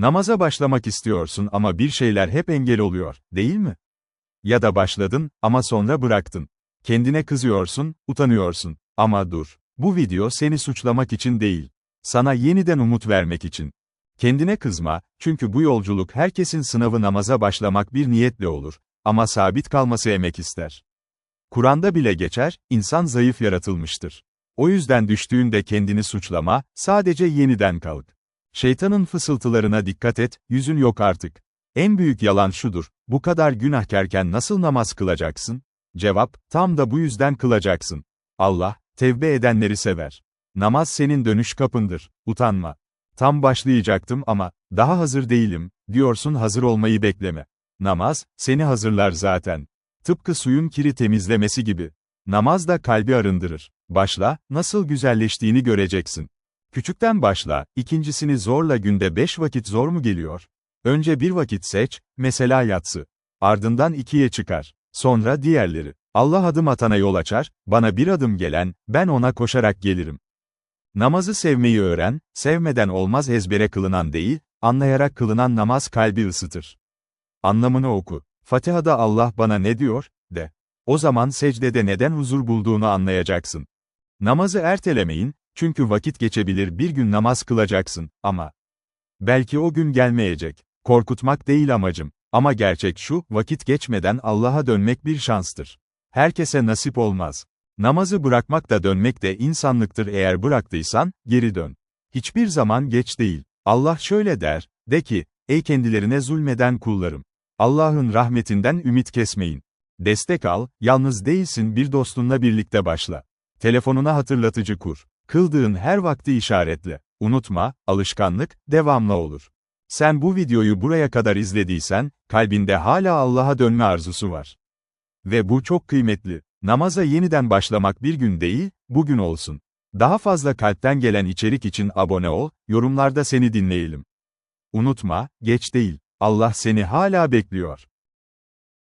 Namaza başlamak istiyorsun ama bir şeyler hep engel oluyor, değil mi? Ya da başladın ama sonra bıraktın. Kendine kızıyorsun, utanıyorsun. Ama dur. Bu video seni suçlamak için değil. Sana yeniden umut vermek için. Kendine kızma, çünkü bu yolculuk herkesin sınavı namaza başlamak bir niyetle olur. Ama sabit kalması emek ister. Kur'an'da bile geçer, insan zayıf yaratılmıştır. O yüzden düştüğünde kendini suçlama, sadece yeniden kalk. Şeytanın fısıltılarına dikkat et, yüzün yok artık. En büyük yalan şudur, bu kadar günahkarken nasıl namaz kılacaksın? Cevap, tam da bu yüzden kılacaksın. Allah, tevbe edenleri sever. Namaz senin dönüş kapındır, utanma. Tam başlayacaktım ama, daha hazır değilim, diyorsun hazır olmayı bekleme. Namaz, seni hazırlar zaten. Tıpkı suyun kiri temizlemesi gibi. Namaz da kalbi arındırır. Başla, nasıl güzelleştiğini göreceksin. Küçükten başla, ikincisini zorla günde beş vakit zor mu geliyor? Önce bir vakit seç, mesela yatsı. Ardından ikiye çıkar. Sonra diğerleri. Allah adım atana yol açar, bana bir adım gelen, ben ona koşarak gelirim. Namazı sevmeyi öğren, sevmeden olmaz ezbere kılınan değil, anlayarak kılınan namaz kalbi ısıtır. Anlamını oku. Fatiha'da Allah bana ne diyor, de. O zaman secdede neden huzur bulduğunu anlayacaksın. Namazı ertelemeyin, çünkü vakit geçebilir bir gün namaz kılacaksın, ama. Belki o gün gelmeyecek. Korkutmak değil amacım. Ama gerçek şu, vakit geçmeden Allah'a dönmek bir şanstır. Herkese nasip olmaz. Namazı bırakmak da dönmek de insanlıktır eğer bıraktıysan, geri dön. Hiçbir zaman geç değil. Allah şöyle der, de ki, ey kendilerine zulmeden kullarım. Allah'ın rahmetinden ümit kesmeyin. Destek al, yalnız değilsin bir dostunla birlikte başla. Telefonuna hatırlatıcı kur. Kıldığın her vakti işaretle. Unutma, alışkanlık, devamlı olur. Sen bu videoyu buraya kadar izlediysen, kalbinde hala Allah'a dönme arzusu var. Ve bu çok kıymetli. Namaza yeniden başlamak bir gün değil, bugün olsun. Daha fazla kalpten gelen içerik için abone ol, yorumlarda seni dinleyelim. Unutma, geç değil. Allah seni hala bekliyor.